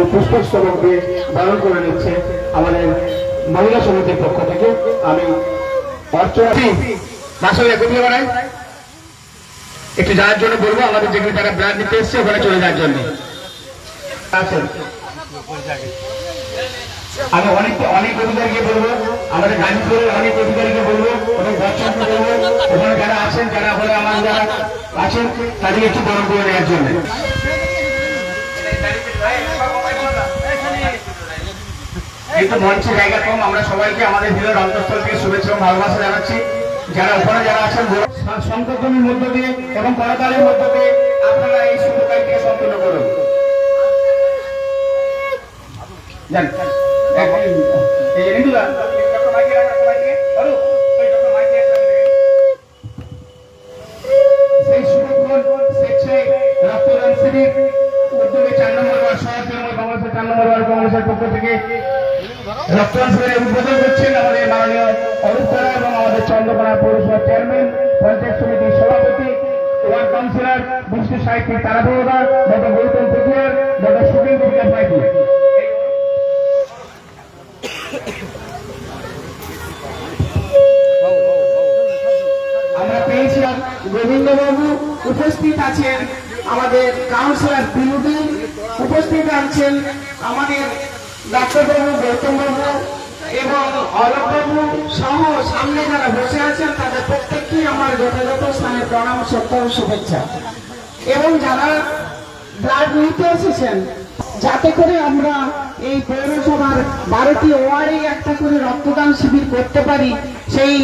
এবং পুষ্পক স্তবক দিয়ে বরণ করে নিচ্ছে আমাদের মহিলা সমিতির পক্ষ থেকে। আমি একটু যাওয়ার জন্য বলব, আমাদের যেখানে তারা ব্লাড নিতে এসছে, ওখানে চলে যাওয়ার জন্য। আমি অনেক অনেক অধিকারীকে বলব, আমাদের গাজীপুরের অনেক অধিকারীকে বলব, এবং বচ্চনকে বলব, ওখানে যারা আছেন, যারা বলে আমার যারা আছেন, তাদেরকে একটু বরণ করে নেওয়ার জন্য। কিন্তু মঞ্চে জায়গা কম, আমরা সবাইকে আমাদের ভিড়ের অন্তঃস্থল থেকে শুভেচ্ছা এবং ভালোবাসা জানাচ্ছি। যারা ওখানে যারা আছেন সংকল্পের মধ্য দিয়ে এবং করতালের মধ্য দিয়ে আপনারা এই শুভ কাজটিকে সম্পূর্ণ করুন। একটা চার নম্বর ওয়ার্ড কংগ্রেসের চার নম্বর ওয়ার্ড কংগ্রেসের পক্ষ থেকে রক্তদান উদ্বোধন করছেন আমাদের মাননীয় অরূপ করা এবং আমাদের চন্দ্রকোনা পৌরসভা চেয়ারম্যান, পঞ্চায়েত সমিতির সভাপতি, ওয়ার্ড কাউন্সিলর বিষ্ণু সাহিত্যিক তারাপুরদা ডক্টর গৌতম পুকুয়ার ডক্টর সুকেন্দ্র বিকাশ মাইতি আমরা পেয়েছিলাম গোবিন্দবাবু উপস্থিত আছেন আমাদের কাউন্সিলর বিনুদি উপস্থিত আছেন আমাদের ডাক্তারবাবু, গৌতমবাবু এবং অরববাবু সহ সামনে যারা বসে আছেন, তাদের প্রত্যেককেই আমার যথাযথ স্থানে প্রণাম, সত্য ও শুভেচ্ছা। এবং যারা ব্লাড নিতে এসেছেন, যাতে করে আমরা এই পৌরসভার বারোটি ওয়ার্ডে একটা করে রক্তদান শিবির করতে পারি, সেই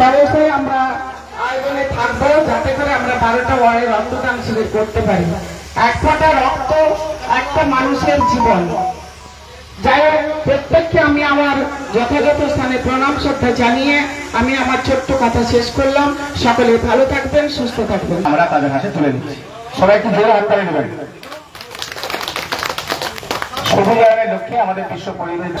ব্যবস্থায় আমরা আয়োজনে থাকব, যাতে করে আমরা বারোটা ওয়ার্ডে রক্তদান শিবির করতে পারি। এক ফোঁটা রক্ত একটা মানুষের জীবন। যাই হোক, প্রত্যেককে আমি আমার যথাযথ স্থানে প্রণাম, শ্রদ্ধা জানিয়ে আমি আমার ছোট্ট কথা শেষ করলাম। সকলে ভালো থাকবেন, সুস্থ থাকবেন। আমরা তাদের হাতে তুলে দিচ্ছি। সবাই জোরে হাত তালি দেবেন। শুভ লক্ষ্যে আমাদের বিশ্ব পরিবেশ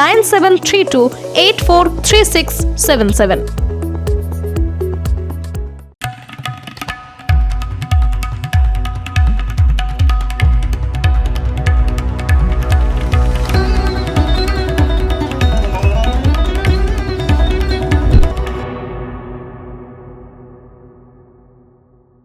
nine seven three two eight four three six seven seven